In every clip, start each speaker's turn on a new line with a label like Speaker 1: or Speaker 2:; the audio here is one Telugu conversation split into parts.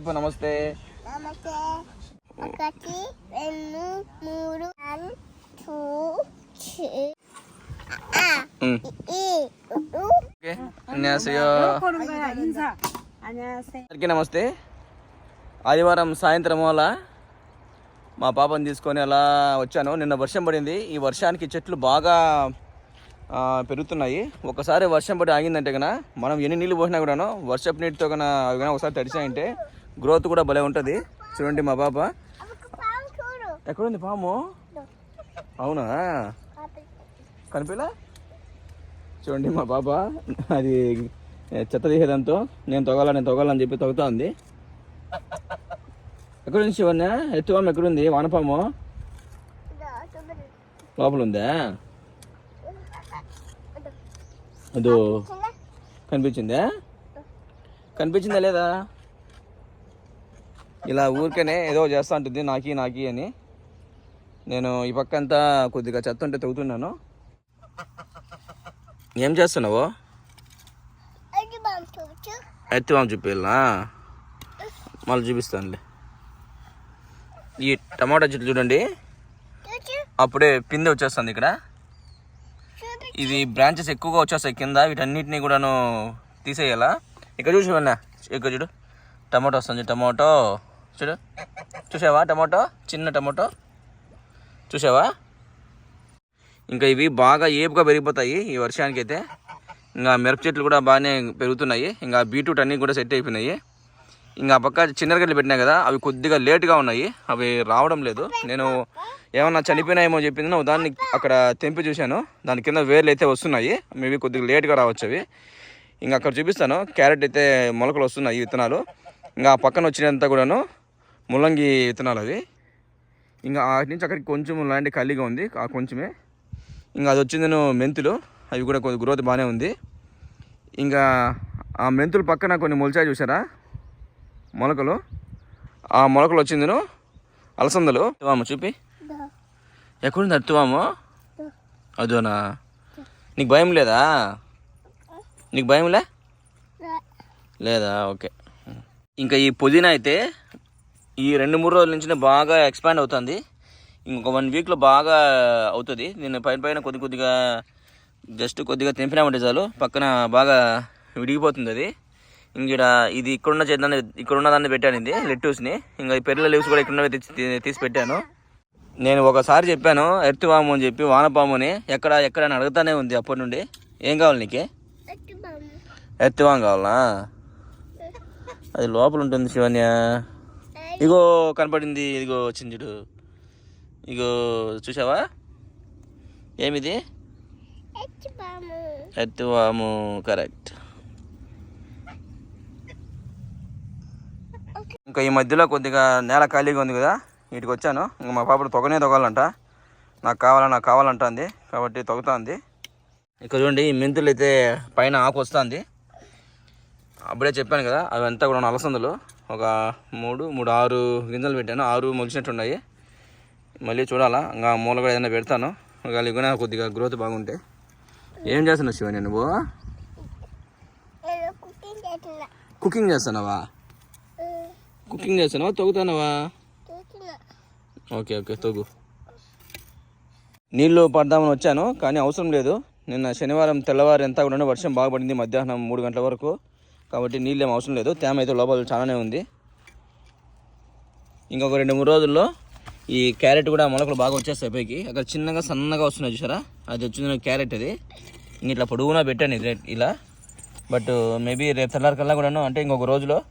Speaker 1: చెప్పు నమస్తే.
Speaker 2: ఒకటి రెండు మూడు
Speaker 1: నమస్తే. ఆదివారం సాయంత్రం వల్ల మా పాపను తీసుకొని అలా వచ్చాను. నిన్న వర్షం పడింది. ఈ వర్షానికి చెట్లు బాగా పెరుగుతున్నాయి. ఒకసారి వర్షం పడి ఆగిందంటే కనుక మనం ఎన్ని నీళ్ళు పోసినా కూడాను వర్షపు నీటితో కన్నా ఒకసారి తడిసాయంటే గ్రోత్ కూడా భలే ఉంటుంది. చూడండి మా పాప
Speaker 2: చూడు
Speaker 1: ఎక్కడుంది పాము? అవునా? కనిపిలా చూడండి మా పాప అది చెత్త తీసేదంతో నేను తొగాల నేను తొగాలని చెప్పి తొగుతా ఉంది ఎక్కడ నుంచి శివన్య ఎత్తువాము ఎక్కడుంది వానపాము లోపల ఉందా అదో. కనిపించిందా? కనిపించిందా లేదా? ఇలా ఊరికనే ఏదో చేస్తా ఉంటుంది నాకి నాకి అని. నేను ఈ పక్క అంతా కొద్దిగా చెత్త ఉంటే తగ్గుతున్నాను ఏం చేస్తున్నావు?
Speaker 2: చూచు
Speaker 1: ఎత్తివాం చూపిల్లా మళ్ళీ చూపిస్తానులే. ఈ టమాటా చెట్లు చూడండి. అప్పుడే పిందె వచ్చేస్తుంది ఇక్కడ. ఇది బ్రాంచెస్ ఎక్కువగా వచ్చేస్తాయి కింద వీటన్నిటిని కూడాను తీసేయాలా? ఇక్కడ చూసి ఇక్కడ చూడు. టమాటో వస్తుంది టమాటో. చూడు. చూసావా టమాటో? చిన్న టమాటో. చూసావా? ఇంకా ఇవి బాగా ఏపుగా పెరిగిపోతాయి ఈ వర్షానికి అయితే ఇంకా మిరప చెట్లు కూడా బాగానే పెరుగుతున్నాయి. ఇంకా బీట్రూట్ అన్నీ కూడా సెట్ అయిపోయినాయి. ఇంకా ఆ పక్క చిన్నరగడ్డలు పెట్టినా కదా అవి కొద్దిగా లేట్గా ఉన్నాయి. అవి రావడం లేదు. నేను ఏమన్నా చనిపోయినాయేమో చెప్పింది నువ్వు దాన్ని అక్కడ తెంపి చూశాను. దాని కింద వేర్లు అయితే వస్తున్నాయి. మేబీ కొద్దిగా లేట్గా రావచ్చు అవి. ఇంకా అక్కడ చూపిస్తాను. క్యారెట్ అయితే మొలకలు వస్తున్నాయి విత్తనాలు. ఇంకా ఆ పక్కన వచ్చినంత కూడాను ముల్లంగి విత్తనాలు అవి ఇంకా ఆ నుంచి అక్కడికి కొంచెం ల్యాండ్ ఖాళీగా ఉంది ఆ కొంచెమే. ఇంకా అది వచ్చింది మెంతులు అవి కూడా కొద్ది గ్రోత్ బాగానే ఉంది. ఇంకా ఆ మెంతులు పక్కన కొన్ని మొలిచాయి చూసారా మొలకలు. ఆ మొలకలు వచ్చిందిను అలసందలు. అత్తువాము చూపి. ఎక్కడుంది అత్తువాము? అదోనా? నీకు భయం లేదా? నీకు భయంలే లేదా? ఓకే. ఇంకా ఈ పుదీనా అయితే ఈ రెండు మూడు రోజుల నుంచి బాగా ఎక్స్పాండ్ అవుతుంది. ఇంకొక వన్ వీక్లో బాగా అవుతుంది. నేను పైన పైన కొద్ది కొద్దిగా జస్ట్ కొద్దిగా తెంపినామంటే చాలు. పక్కన బాగా విడిగిపోతుంది అది. ఇంక ఇది ఇక్కడున్న చేద్దాన్ని ఇక్కడున్న దాన్ని పెట్టాను ఇది లెట్టూస్ని. ఇంకా ఈ పెర్ల లీవ్స్ కూడా ఇక్కడ తెచ్చి తీసి పెట్టాను. నేను ఒకసారి చెప్పాను ఎర్తువాము అని చెప్పి వానపాము అని. ఎక్కడ ఎక్కడ అని అడుగుతానే ఉంది అప్పటి నుండి. ఏం కావాలి నీకే?
Speaker 2: బాము
Speaker 1: ఎత్తివాం కావాలా? అది లోపల ఉంటుంది శివన్య. ఇగో కనపడింది ఇదిగో చూడు. ఇగో చూసావా ఏమిది? ఎత్తివాము కరెక్ట్. ఇంకా ఈ మధ్యలో కొద్దిగా నేల ఖాళీగా ఉంది కదా వీటికి వచ్చాను. ఇంకా మా పాపడు తొగనే తొగాలంట. నాకు కావాలా నాకు కావాలంటుంది కాబట్టి తొగుతుంది. ఇక్కడ చూడండి ఈ మెంతులు అయితే పైన ఆకు వస్తుంది. అప్పుడే చెప్పాను కదా అవి అంతా కూడా అలసందలు ఒక మూడు మూడు ఆరు గింజలు పెట్టాను. ఆరు మొలిచినట్టు ఉన్నాయి మళ్ళీ చూడాలా. ఇంకా మూల కూడా ఏదైనా పెడతాను. ఒకవేళ ఇవి కూడా కొద్దిగా గ్రోత్ బాగుంటే. ఏం చేస్తున్నావు నువ్వు
Speaker 2: నేను కుకింగ్ చేస్తున్నా.
Speaker 1: కుకింగ్ చేస్తున్నావా? కుకింగ్ చేస్తున్నావా? తొగుతున్నావా? ఓకే ఓకే తొగు. నీళ్ళు పడదామని వచ్చాను కానీ అవసరం లేదు. నిన్న శనివారం తెల్లవారు ఎంత కూడా వర్షం బాగా పడింది. మధ్యాహ్నం మూడు గంటల వరకు. కాబట్టి నీళ్ళు ఏం అవసరం లేదు. తేమ అయితే లోపల చాలానే ఉంది. ఇంకొక రెండు మూడు రోజుల్లో ఈ క్యారెట్ కూడా మొలకలు బాగా వచ్చేస్తాయి పైకి. అక్కడ చిన్నగా సన్నగా వస్తున్నాయి చూసారా? అది వచ్చింది క్యారెట్ అది. ఇంక ఇట్లా పొడుగునా పెట్టాను ఇది ఇలా. బట్ మేబీ రేపు తెల్లారికల్లా కూడాను అంటే ఇంకొక రోజులో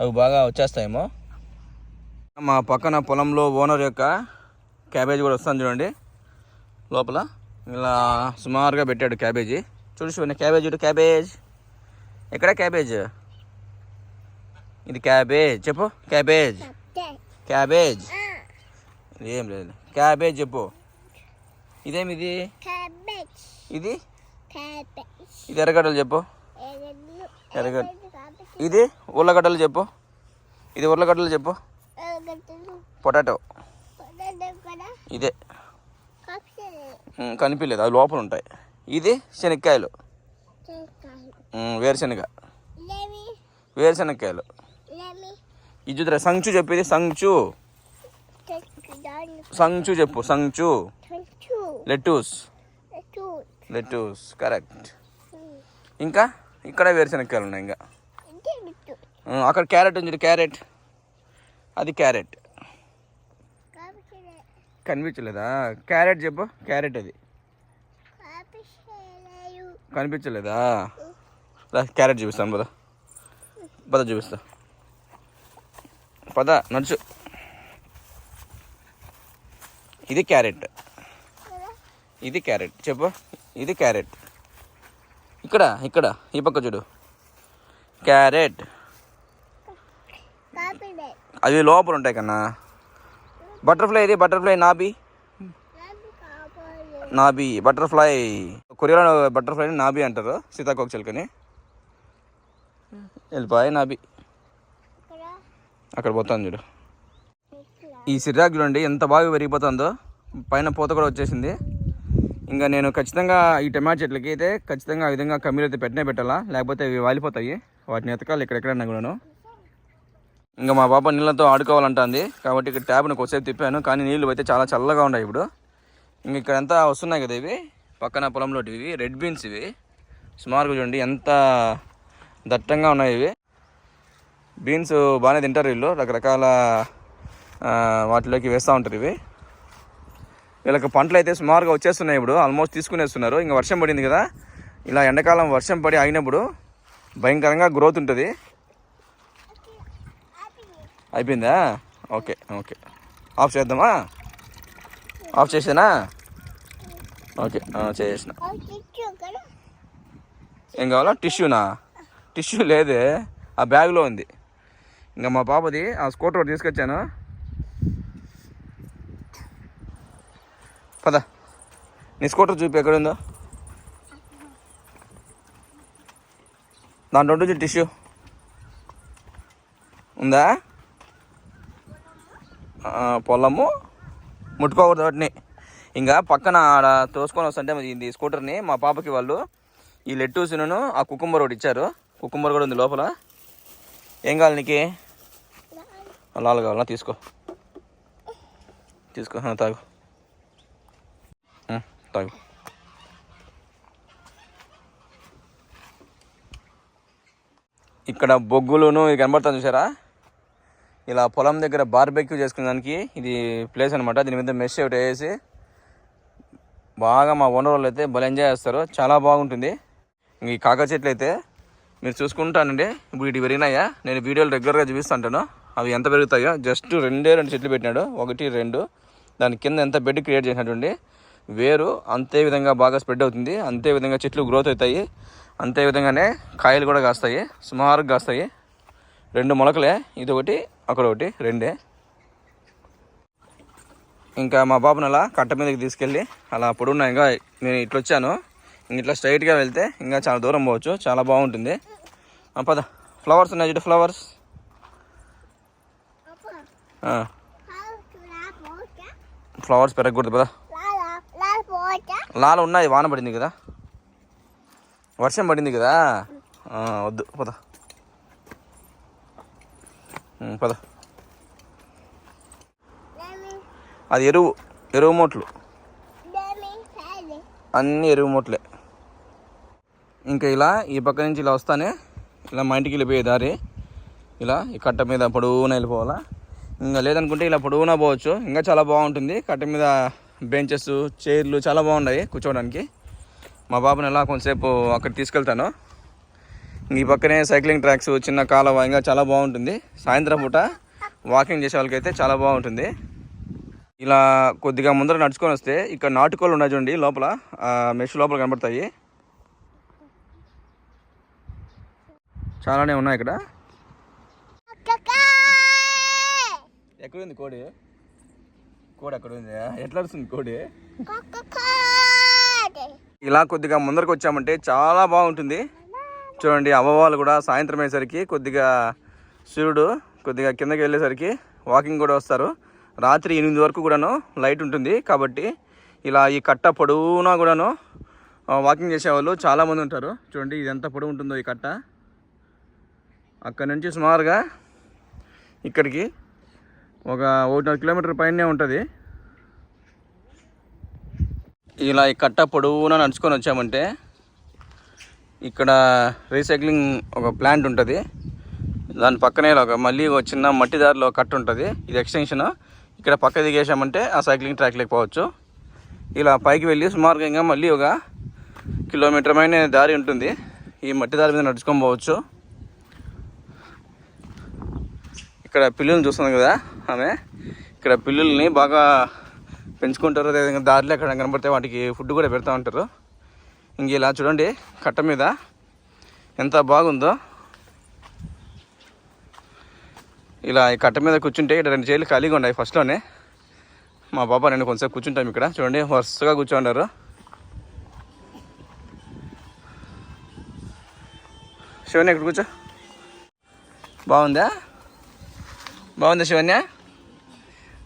Speaker 1: అవి బాగా వచ్చేస్తాయేమో. మా పక్కన పొలంలో ఓనర్ యొక్క క్యాబేజీ కూడా వస్తుంది చూడండి. లోపల ఇలా సుమారుగా పెట్టాడు క్యాబేజీ. చూడు క్యాబేజీ క్యాబేజ్ క్యాబేజ్. ఎక్కడ క్యాబేజ్? ఇది క్యాబేజ్. చెప్పు. క్యాబేజ్. క్యాబేజ్. ఏం లేదు. క్యాబేజ్ చెప్పు. ఇదేమి ఇది? ఇది ఎర్రగడ్డలు చెప్పు. ఎర్రగడ్డ ఇది ఉర్లగడ్డలు చెప్పు. ఇది ఉర్లగడ్డలు చెప్పు. పొటాటో. ఇదే. కనిపించలేదు అవి లోపల ఉంటాయి. ఇది శనక్కాయలు. వేరుశనగ.
Speaker 2: లేవి
Speaker 1: ఇది చూద్దరా సంచు చెప్పేది సంచు. సంచు చెప్పు సంచు.
Speaker 2: Two
Speaker 1: lettuce correct. ఇంకా? ఇక్కడ వేరుశనక్కాయలు ఉన్నాయి ఇంకా. అక్కడ క్యారెట్ ఉంది క్యారెట్. అది క్యారెట్. కనిపించలేదా? క్యారెట్ చెప్పు క్యారెట్ అది. కనిపించలేదా? క్యారెట్ చూపిస్తాను పద. పద చూపిస్తా. పద నడుచు. ఇది క్యారెట్. ఇది క్యారెట్. చెప్పు. ఇది క్యారెట్. ఇక్కడ ఇక్కడ ఈ పక్క చూడు. క్యారెట్. అవి లోపల ఉంటాయి కన్నా. బటర్ఫ్లై ఇది బటర్ఫ్లై నాబీ
Speaker 2: నాభి
Speaker 1: నాబీ బటర్ఫ్లై. కొరియాలో బటర్ఫ్లైని నాబీ అంటారు సీతాకోక చిలుకని. వెళ్ళిపోయి
Speaker 2: ఇక్కడ.
Speaker 1: అక్కడ పోతాను చూడు. ఈ సిర్రాక్ చూడండి ఎంత బాగా పెరిగిపోతుందో పైన పూత కూడా వచ్చేసింది. ఇంకా నేను ఖచ్చితంగా ఈ టమాటా చెట్లకి అయితే ఖచ్చితంగా ఆ విధంగా కమ్మీలు అయితే పెట్టనే పెట్టాలా? లేకపోతే ఇవి వాలిపోతాయి. వాటిని ఎతకాలి ఎక్కడెక్కడన్నా కూడాను. ఇంకా మా పాప నీళ్ళతో ఆడుకోవాలంటుంది. కాబట్టి ఇక్కడ ట్యాబ్ని కొద్దిసేపు తిప్పాను. కానీ నీళ్ళు అయితే చాలా చల్లగా ఉన్నాయి ఇప్పుడు. ఇంక ఇక్కడ అంతా వస్తున్నాయి కదా ఇవి. పక్కన పొలంలో ఇవి. రెడ్ బీన్స్ ఇవి. సుమారుగా చూడండి ఎంత దట్టంగా ఉన్నాయి ఇవి. బీన్స్ బాగానే తింటారు వీళ్ళు. రకరకాల వాటిలోకి వేస్తూ ఉంటారు ఇవి. వీళ్ళకి పంటలు అయితే సుమారుగా వచ్చేస్తున్నాయి ఇప్పుడు. ఆల్మోస్ట్ తీసుకునేస్తున్నారు. ఇంకా వర్షం పడింది కదా. ఇలా ఎండాకాలం వర్షం పడి ఆగినప్పుడు భయంకరంగా గ్రోత్ ఉంటుంది. అయిపోయిందా? Okay okay. ఆఫ్ చేద్దామా? ఆఫ్ చేసేనా? ఓకే
Speaker 2: కదా
Speaker 1: ఏం కావాలా? టిష్యూనా టిష్యూ లేదే ఆ బ్యాగ్లో ఉంది. ఇంకా మా పాపది ఆ స్కూటర్ ఒకటి తీసుకొచ్చాను. పద. నీ స్కూటర్ చూపి ఎక్కడ ఉందో దాంట్లో ఉంటుంది టిష్యూ. ఉందా? పొలము ముట్టుకోకూడదు వాటిని. ఇంకా పక్కన ఆడ తోసుకొని వస్తుంటే మరి ఇది స్కూటర్ని మా పాపకి వాళ్ళు ఈ లెట్టూసును ఆ కుకుంబర్ ఒకటి ఇచ్చారు. కుకుంబర్ కూడా ఉంది లోపల. ఏం కావాలి నీకు? లాలు కావాలా? తీసుకో. తీసుకో. తాగు. తాగు. ఇక్కడ బొగ్గులును ఇది కనబడతాను చూసారా? ఇలా పొలం దగ్గర బార్బెక్యూ చేసుకునేదానికి ఇది ప్లేస్ అనమాట దీని మీద మెష్ ఒకటి వేసి బాగా మా ఓనర్ వాళ్ళు అయితే భలే ఎంజాయ్ చేస్తారు. చాలా బాగుంటుంది. ఈ కాకా చెట్లు అయితే మీరు చూసుకుంటానండి. ఇప్పుడు ఇటు పెరిగినాయా? నేను వీడియోలు రెగ్యులర్గా చూపిస్తుంటాను. అవి ఎంత పెరుగుతాయో? జస్ట్ రెండే రెండు చెట్లు పెట్టినాడు. ఒకటి రెండు. దాని కింద ఎంత బెడ్ క్రియేట్ చేసినటువంటి వేరు అంతే విధంగా బాగా స్ప్రెడ్ అవుతుంది. అంతే విధంగా చెట్లు గ్రోత్ అవుతాయి. అంతే విధంగానే కాయలు కూడా కాస్తాయి. సుమారుగా కాస్తాయి. రెండు మొలకలే. ఇది ఒకటి అక్కడ ఒకటి రెండే. ఇంకా మా బాబుని అలా కట్ట మీదకి తీసుకెళ్ళి అలా పొడున్నా ఇంకా నేను ఇట్లా వచ్చాను ఇంక ఇట్లా స్ట్రైట్గా వెళ్తే ఇంకా చాలా దూరం పోవచ్చు. చాలా బాగుంటుంది. పద. ఫ్లవర్స్ ఉన్నాయి చూడు ఫ్లవర్స్ ఫ్లవర్స్ పెరగకూడదు పద. లాల ఉన్నాయి వాన పడింది కదా. వర్షం పడింది కదా. వద్దు పద. పద. అది ఎరువు ఎరువు మూట్లు. అన్ని ఎరువు మూటలే. ఇంకా ఇలా ఈ పక్క నుంచి ఇలా వస్తానే ఇలా మా ఇంటికి వెళ్ళిపోయే దారి. ఇలా ఈ కట్ట మీద పొడవునా వెళ్ళిపోవాలా? ఇంకా లేదనుకుంటే ఇలా పొడవునా పోవచ్చు. ఇంకా చాలా బాగుంటుంది. కట్ట మీద బెంచెస్ చైర్లు చాలా బాగున్నాయి కూర్చోవడానికి. మా బాబుని ఎలా కొంతసేపు అక్కడ తీసుకెళ్తాను. ఈ పక్కనే సైక్లింగ్ ట్రాక్స్ చిన్న కాలువ ఇంకా చాలా బాగుంటుంది. సాయంత్రం పూట వాకింగ్ చేసే వాళ్ళకైతే చాలా బాగుంటుంది. ఇలా కొద్దిగా ముందర నడుచుకొని వస్తే ఇక్కడ నాటుకోళ్ళు ఉన్నాయి చూడండి లోపల. మెష్ లోపల కనబడతాయి. చాలానే ఉన్నాయి ఇక్కడ.
Speaker 2: కక్కా
Speaker 1: ఎక్కడుంది కోడి? కోడి ఎక్కడ ఉంది ఎట్లా వస్తుంది కోడి?
Speaker 2: కక్కా
Speaker 1: ఇలా కొద్దిగా ముందరకు వచ్చామంటే చాలా బాగుంటుంది. చూడండి అవ్వవాళ్ళు కూడా సాయంత్రం అయ్యేసరికి కొద్దిగా సూర్యుడు కొద్దిగా కిందకి వెళ్ళేసరికి వాకింగ్ కూడా వస్తారు. రాత్రి ఎనిమిది వరకు కూడాను లైట్ ఉంటుంది. కాబట్టి ఇలా ఈ కట్ట పొడవునా కూడాను వాకింగ్ చేసేవాళ్ళు చాలామంది ఉంటారు. చూడండి ఇది ఎంత పొడవు ఉంటుందో ఈ కట్ట. అక్కడ నుంచి సుమారుగా ఇక్కడికి ఒక ఒకటిన్నర కిలోమీటర్ పైనే ఉంటుంది. ఇలా ఈ కట్ట పొడవునా నడుచుకొని వచ్చామంటే ఇక్కడ రీసైక్లింగ్ ఒక ప్లాంట్ ఉంటుంది. దాని పక్కనే ఒక మళ్ళీ ఒక చిన్న మట్టి దారిలో కట్ట ఉంటుంది. ఇది ఎక్స్టెన్షన్. ఇక్కడ పక్క దిగేసామంటే ఆ సైక్లింగ్ ట్రాక్ లేకపోవచ్చు. ఇలా పైకి వెళ్ళి సుమారుగా ఇంకా మళ్ళీ ఒక కిలోమీటర్ పైన దారి ఉంటుంది. ఈ మట్టి దారి మీద నడుచుకొని పోవచ్చు. ఇక్కడ పిల్లుల్ని చూస్తున్నాం కదా ఆమె. ఇక్కడ పిల్లుల్ని బాగా పెంచుకుంటారు. అదేవిధంగా దారిలో ఎక్కడ కనబడితే వాటికి ఫుడ్ కూడా పెడతా ఉంటారు. ఇంక ఇలా చూడండి కట్ట మీద ఎంత బాగుందో. ఇలా ఈ కట్ట మీద కూర్చుంటే ఇక్కడ రెండు చేతులు ఖాళీగా ఉన్నాయి ఫస్ట్లోనే మా పాప నేను కొంచెం కూర్చుంటాం ఇక్కడ. చూడండి వరుసగా కూర్చోండారు. శివన్ ఇక్కడ కూర్చో. బాగుందా? బాగుంది శివన్య?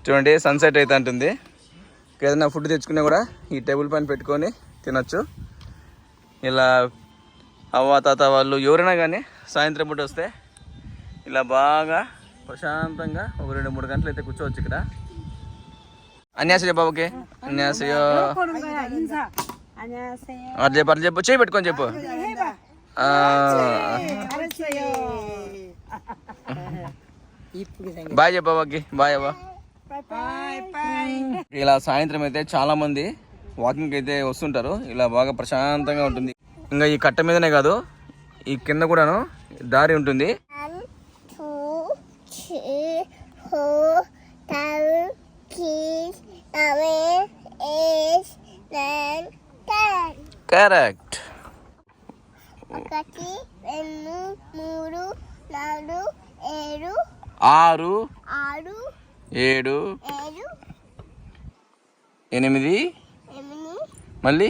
Speaker 1: చూడండి సన్సెట్ అయితే అంటుంది. ఏదైనా ఫుడ్ తెచ్చుకున్నా కూడా ఈ టేబుల్ పైన పెట్టుకొని తినచ్చు. ఇలా అవ్వ తాత వాళ్ళు ఎవరైనా కానీ సాయంత్రం పూట వస్తే ఇలా బాగా ప్రశాంతంగా ఒక రెండు మూడు గంటలు అయితే కూర్చోవచ్చు ఇక్కడ. అన్యాసయ్య బాబుకి. అన్యాసయ్యో అది చెప్పు అది చెప్పు చేయి పెట్టుకొని చెప్పు. బాయ్ చెప్పావాకి బాయ్ అవ్వా? ఇలా సాయంత్రం అయితే చాలా మంది వాకింగ్ అయితే వస్తుంటారు. ఇలా బాగా ప్రశాంతంగా ఉంటుంది. ఇంకా ఈ కట్ట మీదనే కాదు ఈ కింద కూడాను దారి ఉంటుంది. కరెక్ట్
Speaker 2: ఒకటి రెండు మూడు నాలుగు ఏడు
Speaker 1: ఆరు ఏడు ఎనిమిది మళ్ళీ?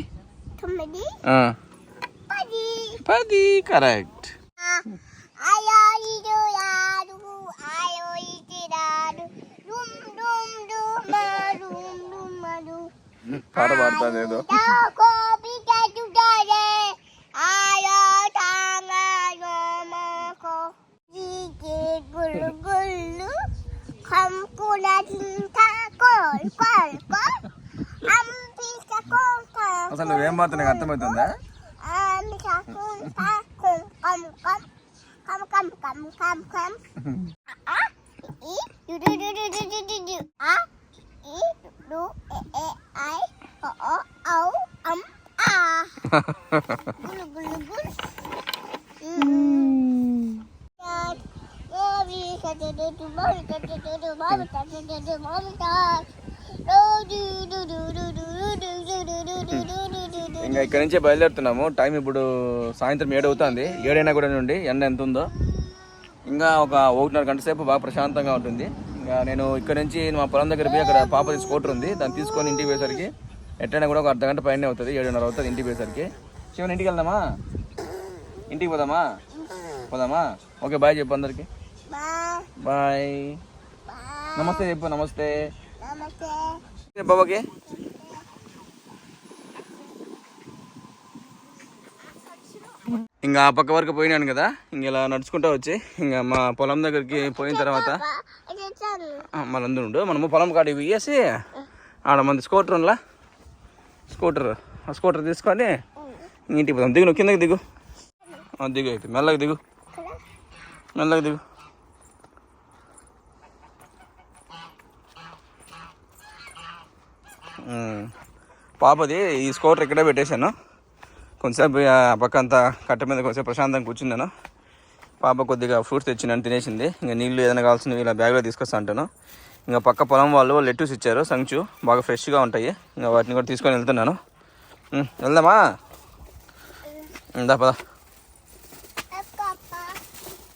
Speaker 2: పది.
Speaker 1: కరెక్ట్. పాట పాడుతుంది ఏదో
Speaker 2: కంకుల చింత కోల్ కోల్ కోల్ అంపిక కోల్ కోల్
Speaker 1: అసలు నువ్వేం పాడుతున్నా నీకు అర్థమవుతుందా
Speaker 2: అంపిక కుంట కుం కం కం కం కం కం కం కం ఆ ఈ do do do do do do do ఆ ఈ do A A I O ఓ ఔ అం ఆ గులు గులు గులు
Speaker 1: ఇంకా ఇక్కడ నుంచే బయలుదేరుతున్నాము. టైం ఇప్పుడు సాయంత్రం ఏడు అవుతుంది. ఏడైనా కూడా నుండి ఎండ ఎంత ఉందో. ఇంకా ఒక ఒకటిన్నర గంట సేపు బాగా ప్రశాంతంగా ఉంటుంది. ఇంకా నేను ఇక్కడ నుంచి మా పొలం దగ్గర పోయి అక్కడ పాపది స్కూటర్ ఉంది. దాన్ని తీసుకొని ఇంటికి పోయేసరికి ఎట్టైనా కూడా ఒక అర్ధ గంట పైన అవుతుంది. ఏడున్నర అవుతుంది ఇంటికి పోయేసరికి. శివన్ ఇంటికి వెళ్దామా? ఇంటికి పోదామా? పోదామా? ఓకే బాయ్ చెప్పు అందరికి. బాయ్. నమస్తే చెప్పు నమస్తే. బాబాకి. ఇంకా ఆ పక్క వరకు పోయినాను కదా ఇంక ఇలా నడుచుకుంటా వచ్చి ఇంకా మా పొలం దగ్గరికి పోయిన తర్వాత
Speaker 2: Papa, it's a sun.
Speaker 1: ఆ, మనందరూ ఉండు. మనము పొలం కాడికి పోయేసి ఆడ మంది స్కూటర్ ఉంలా స్కూటర్ ఆ స్కూటర్ తీసుకొని ఇంటికి పోదాం. దిగు నువ్వు కిందకి దిగు. దిగు అయితే మెల్లగా దిగు. మెల్లగా దిగు. పాపది ఈ స్కూటర్ ఇక్కడే పెట్టేశాను. కొంచెంసేపు ఆ పక్క అంతా కట్ట మీద కొంచెం ప్రశాంతంగా కూర్చున్నాను. పాప కొద్దిగా ఫ్రూట్స్ తెచ్చినాను తినేసింది. ఇంకా నీళ్ళు ఏదైనా కావాల్సినవి ఇలా బ్యాగ్లో తీసుకొస్తా అంటాను. ఇంకా పక్క పొలం వాళ్ళు లెట్టూస్ ఇచ్చారు సంచు. బాగా ఫ్రెష్గా ఉంటాయి. ఇంకా వాటిని కూడా తీసుకొని వెళ్తున్నాను. వెళ్దామా? ఇందా పద.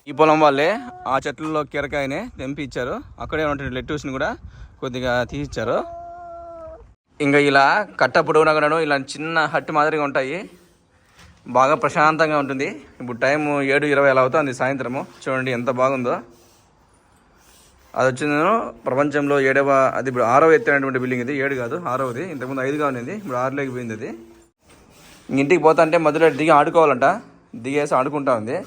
Speaker 1: ఈ పొలం వాళ్ళే ఆ చెట్లలో కీరకాయనే తెంపి ఇచ్చారు. అక్కడే ఉన్నటువంటి లెట్టూస్ని కూడా కొద్దిగా తీసిచ్చారు. ఇంకా ఇలా కట్ట పొడవునా కూడాను ఇలా చిన్న హట్టు మాదిరిగా ఉంటాయి. బాగా ప్రశాంతంగా ఉంటుంది. ఇప్పుడు టైం ఏడు ఇరవై అలా అవుతుంది సాయంత్రము. చూడండి ఎంత బాగుందో. అది వచ్చిందో ప్రపంచంలో ఏడవ అది ఇప్పుడు ఆరవ ఎత్తైనటువంటి బిల్డింగ్ ఇది. ఏడు కాదు ఆరవది. ఇంతకుముందు ఐదుగా ఉన్నది ఇప్పుడు ఆరులోకి పోయింది అది. ఇంటికి పోతా అంటే మధ్యలో దిగి ఆడుకోవాలంట. దిగేసి ఆడుకుంటా ఉంది.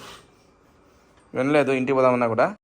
Speaker 1: వినలేదు ఇంటికి పోదామన్నా కూడా.